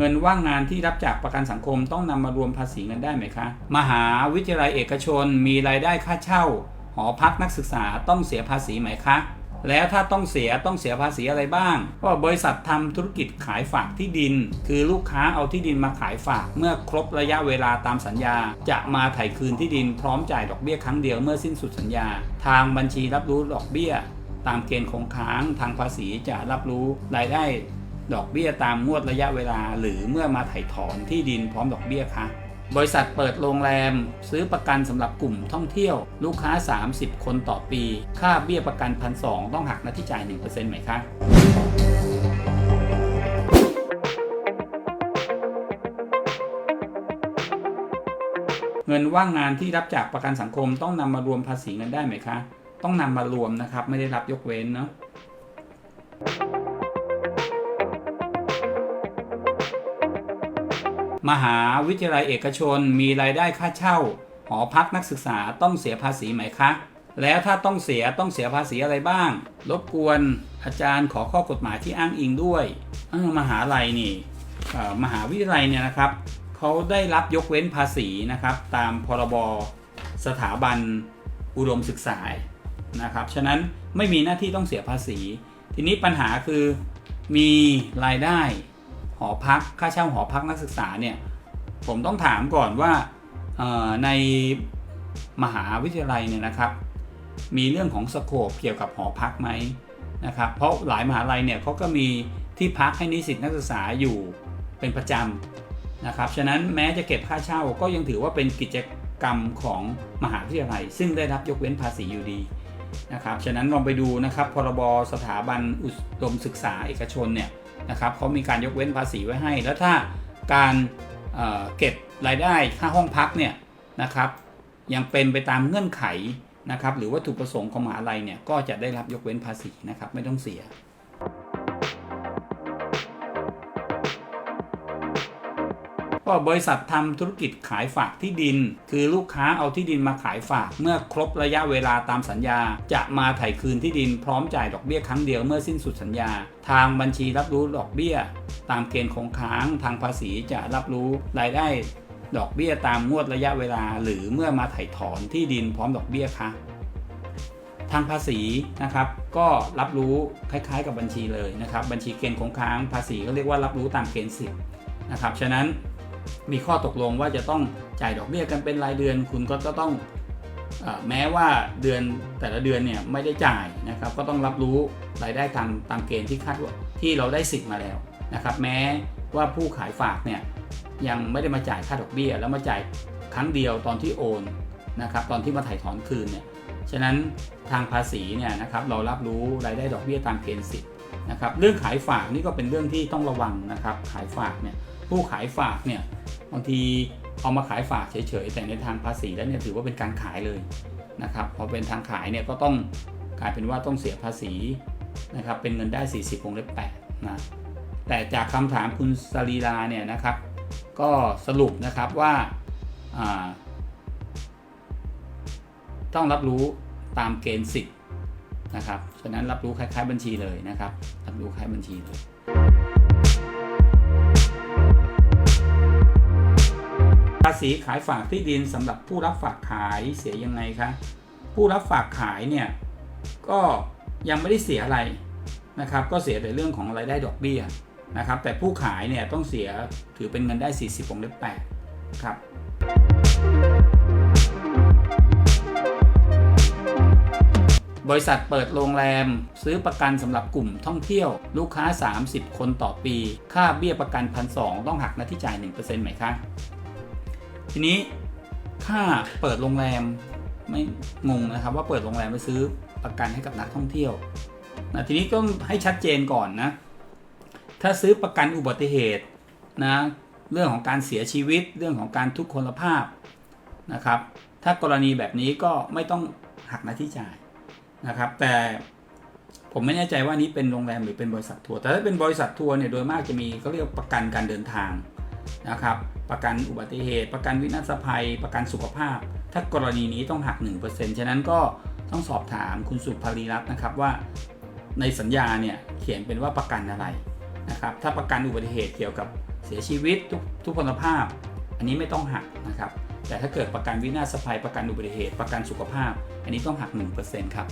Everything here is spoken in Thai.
เงินว่างงานที่รับจากประกันสังคมต้องนำมารวมภาษีเงินได้ไหมคะ มหาวิทยาลัยเอกชนมีรายได้ค่าเช่า หอพักนักศึกษาต้องเสียภาษีไหมคะ แล้วถ้าต้องเสียต้องเสียภาษีอะไรบ้างก็บริษัททำธุรกิจขายฝากที่ดิน คือลูกค้าเอาที่ดินมาขายฝากเมื่อครบระยะเวลาตามสัญญา จะมาไถ่คืนที่ดินพร้อมจ่ายดอกเบี้ยครั้งเดียวเมื่อสิ้นสุดสัญญา ทางบัญชีรับรู้ดอกเบี้ย ตามเกณฑ์คงค้างทางภาษีจะรับรู้รายได้ ดอกเบี้ยตามงวดระยะเวลา หรือเมื่อมาไถ่ถอนที่ดินพร้อมดอกเบี้ยคะบริษัทเปิดโรงแรม ซื้อประกันสำหรับกลุ่มท่องเที่ยว ลูกค้า 30 คนต่อปี ค่าเบี้ยประกันพันสต้องหักหน้าที่จ่าย 1%ไหมคะเงินว่างงานที่รับจากประกันสังคมต้องนำมารวมภาษีเงินได้ไหมคะ ต้องนำมารวมนะครับ ไม่ได้รับยกเว้นเนาะ มหาวิทยาลัยเอกชนมีรายได้ค่าเช่า หอพักนักศึกษาต้องเสียภาษีไหมคะ แล้วถ้าต้องเสียต้องเสียภาษีอะไรบ้าง รบกวนอาจารย์ขอข้อกฎหมายที่อ้างอิงด้วยมหาลัยนี่มหาวิทยาลัยเนี่ยนะครับเขาได้รับยกเว้นภาษีนะครับ ตามพรบสถาบันอุดมศึกษานะครับ ฉะนั้นไม่มีหน้าที่ต้องเสียภาษี ทีนี้ปัญหาคือมีรายได้ หอพักค่าเช่าหอพักนักศึกษาเนี่ยผมต้องถามก่อนว่าในมหาวิทยาลัยเนี่ยนะครับ มีเรื่องของสโคปเกี่ยวกับหอพักไหมนะครับเพราะหลายมหาลัยเนี่ยเขาก็มีที่พักให้นิสิตนักศึกษาอยู่เป็นประจำนะครับฉะนั้นแม้จะเก็บค่าเช่าก็ยังถือว่าเป็นกิจกรรมของมหาวิทยาลัย ซึ่งได้รับยกเว้นภาษีอยู่ดีนะครับฉะนั้นลองไปดูนะครับพรบสถาบันอุดมศึกษาเอกชนเนี่ย นะครับเขามีการยกเว้นภาษีไว้ให้ แล้วถ้าการเเก็บรายได้ค่าห้องพักเนี่ยนะครับยังเป็นไปตามเงื่อนไขนะครับหรือวัตถุประสงค์ของมหาลัยเนี่ยก็จะได้รับยกเว้นภาษีนะครับไม่ต้องเสีย ก็บริษัททำธุรกิจขายฝากที่ดิน คือลูกค้าเอาที่ดินมาขายฝากเมื่อครบระยะเวลาตามสัญญา จะมาไถ่คืนที่ดินพร้อมจ่ายดอกเบี้ยครั้งเดียวเมื่อสิ้นสุดสัญญา ทางบัญชีรับรู้ดอกเบี้ย ตามเกณฑ์คงค้างทางภาษีจะรับรู้รายได้ดอกเบี้ยตามงวดระยะเวลา หรือเมื่อมาไถ่ถอนที่ดินพร้อมดอกเบี้ยคะทางภาษีนะครับ ก็รับรู้คล้ายๆ กับบัญชีเลยนะครับ บัญชีเกณฑ์คงค้างภาษีก็เรียกว่ารับรู้ตามเกณฑ์สิทธิ์นะครับฉะนั้น มีข้อตกลงว่าจะต้องจ่ายดอกเบี้ยกันเป็นรายเดือน คุณก็จะต้องอแม้ว่าเดือนแต่ละเดือนเนี่ยไม่ได้จ่ายนะครับก็ต้องรับรู้รายได้ตามตามเกณฑ์ที่คาดว่าที่เราได้สิทธิ์มาแล้วนะครับแม้ว่าผู้ขายฝากเนี่ยยังไม่ได้มาจ่ายค่าดอกเบี้ย แล้วมาจ่ายครั้งเดียวตอนที่โอนนะครับตอนที่มาถ่ายถอนคืนเนี่ยฉะนั้นทางภาษีเนี่ยนะครับเรารับรู้รายได้ดอกเบี้ยตามเกณฑ์สิทธิ์นะครับเรื่องขายฝากนี่ก็เป็นเรื่องที่ต้องระวังนะครับขายฝากเนี่ย ผู้ขายฝากเนี่ยบางทีเอามาขายฝากเฉยๆ แต่ในทางภาษีแล้วเนี่ยถือว่าเป็นการขายเลยนะครับพอเป็นทางขายเนี่ยก็ต้องกลายเป็นว่าต้องเสียภาษีนะครับเป็นเงินได้ 40วงเล็บ8นะแต่จากคำถามคุณสรีลาเนี่ยนะครับ ก็สรุปนะครับว่าอ่าต้องรับรู้ตามเกณฑ์สิทธิ์นะครับ ฉะนั้นรับรู้คล้ายๆบัญชีเลยนะครับ รับรู้คล้ายบัญชีเลย ภาษีขายฝากที่ดินสำหรับผู้รับฝากขายเสียยังไงคะผู้รับฝากขายเนี่ยก็ยังไม่ได้เสียอะไรนะครับ ก็เสียแต่เรื่องของรายได้ดอกเบี้ยนะครับ แต่ผู้ขายเนี่ยต้องเสียถือเป็นเงินได้ 40วงเล็บ8ครับบริษัทเปิดโรงแรม ซื้อประกันสำหรับกลุ่มท่องเที่ยว ลูกค้า 30 คนต่อปี ค่าเบี้ยประกันพันสต้องหักหน้าที่จ่าย 1%ไหมคะ ทีนี้ค่าเปิดโรงแรมไม่งงนะครับ ว่าเปิดโรงแรมไปซื้อประกันให้กับนักท่องเที่ยวนะทีนี้ต้องให้ชัดเจนก่อนนะ ถ้าซื้อประกันอุบัติเหตุนะเรื่องของการเสียชีวิตเรื่องของการทุกพลภาพนะครับ ถ้ากรณีแบบนี้ก็ไม่ต้องหักหน้าที่จ่ายนะครับ แต่ผมไม่แน่ใจว่านี้เป็นโรงแรมหรือเป็นบริษัททัวร์แต่ถ้าเป็นบริษัททัวร์เนี่ยโดยมากจะมีเขาเรียกประกันการเดินทาง นะครับ ประกันอุบัติเหตุ ประกันวินาศภัย ประกันสุขภาพ ถ้ากรณีนี้ต้องหัก 1%ฉะนั้นก็ต้องสอบถามคุณสุภารีรัตน์นะครับว่า ในสัญญาเนี่ยเขียนเป็นว่าประกันอะไรนะครับ ถ้าประกันอุบัติเหตุเกี่ยวกับเสียชีวิตทุกทุกพลภาพ อันนี้ไม่ต้องหักนะครับ แต่ถ้าเกิดประกันวินาศภัย ประกันอุบัติเหตุ ประกันสุขภาพ อันนี้ต้องหัก 1%ครับ